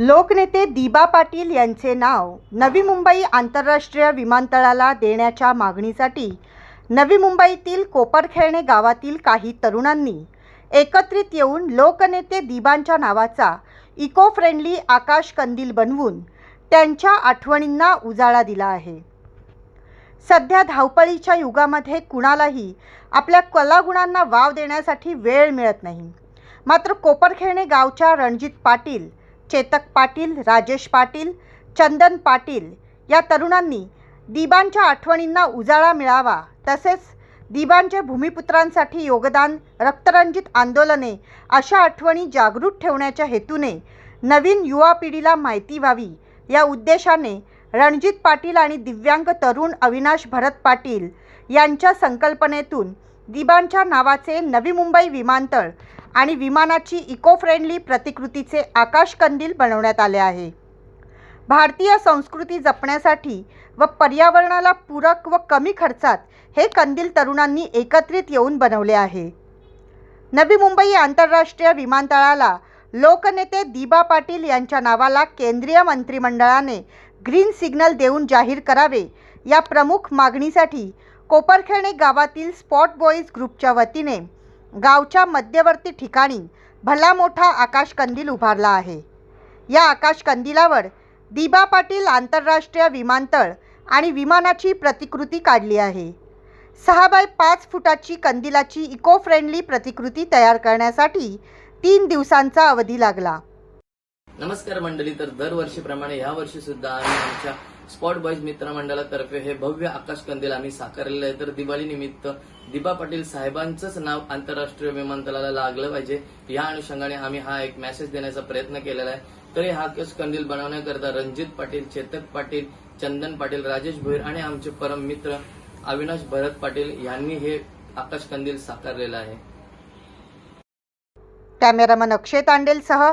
लोकनेते दिबा पाटील यांचे नाव नवी मुंबई आंतरराष्ट्रीय विमानतळाला देण्याच्या मागणीसाठी नवी मुंबईतील कोपरखेळणे गावातील काही तरुणांनी एकत्रित येऊन लोकनेते दिबांच्या नावाचा इको फ्रेंडली आकाश कंदील बनवून त्यांच्या आठवणींना उजाळा दिला आहे. सध्या धावपळीच्या युगामध्ये कुणालाही आपल्या कलागुणांना वाव देण्यासाठी वेळ मिळत नाही. मात्र कोपरखेळणे गावच्या रणजित पाटील चेतक पाटील राजेश पाटील चंदन पाटील या तरुणांनी दिबांच्या आठवणींना उजाळा मिळावा. तसेच दिबांचे भूमिपुत्रांसाठी योगदान रक्तरंजित आंदोलने अशा आठवणी जागृत ठेवण्याच्या हेतूने नवीन युवा पिढीला माहिती व्हावी. या उद्देशाने रणजित पाटील आणि दिव्यांग तरुण अविनाश भरत पाटील यांच्या संकल्पनेतून दिबांच्या नावाचे नवी मुंबई विमानतळ आणि विमानाची इको फ्रेंडली प्रतिकृतीचे आकाशकंदील बनवण्यात आले आहे. भारतीय संस्कृती जपण्यासाठी व पर्यावरणाला पूरक व कमी खर्चात हे कंदील तरुणांनी एकत्रित येऊन बनवले आहे. नवी मुंबई आंतरराष्ट्रीय विमानतळाला लोकनेते दिबा पाटील यांच्या नावाला केंद्रीय मंत्रिमंडळाने ग्रीन सिग्नल देऊन जाहीर करावे या प्रमुख मागणीसाठी कोपरखेणे गावातील स्पॉट बॉईज ग्रुपच्या वतीने गावच्या मध्यवर्ती ठिकाणी भला मोठा आकाश कंदील उभारला आहे. या आकाश कंदिलावर दिबा पाटील आंतरराष्ट्रीय विमानतळ आणि विमानाची प्रतिकृती काढली आहे. सहा बाय पाच फुटाची कंदिलाची इको फ्रेंडली प्रतिकृती तयार करण्यासाठी तीन दिवसांचा अवधी लागला. नमस्कार मंडळी तर दरवर्षीप्रमाणे या वर्षी सुद्धा आम्ही आमच्या स्पॉट बॉईज मित्र मंडळातर्फे हे भव्य आकाश कंदील आम्ही साकारलेलं आहे. तर दिवाळी निमित्त दिबा पाटील साहेबांचंच नाव आंतरराष्ट्रीय विमानतळाला लागलं पाहिजे. या अनुषंगाने आम्ही हा एक मेसेज देण्याचा प्रयत्न केलेला आहे. तरी हा आकाश कंदील बनवण्याकरता रणजित पाटील चेतक पाटील चंदन पाटील राजेश भोईर आणि आमचे परम मित्र अविनाश भरत पाटील यांनी हे आकाश कंदील साकारलेलं आहे. कॅमेरामन अक्षय तांडेलसह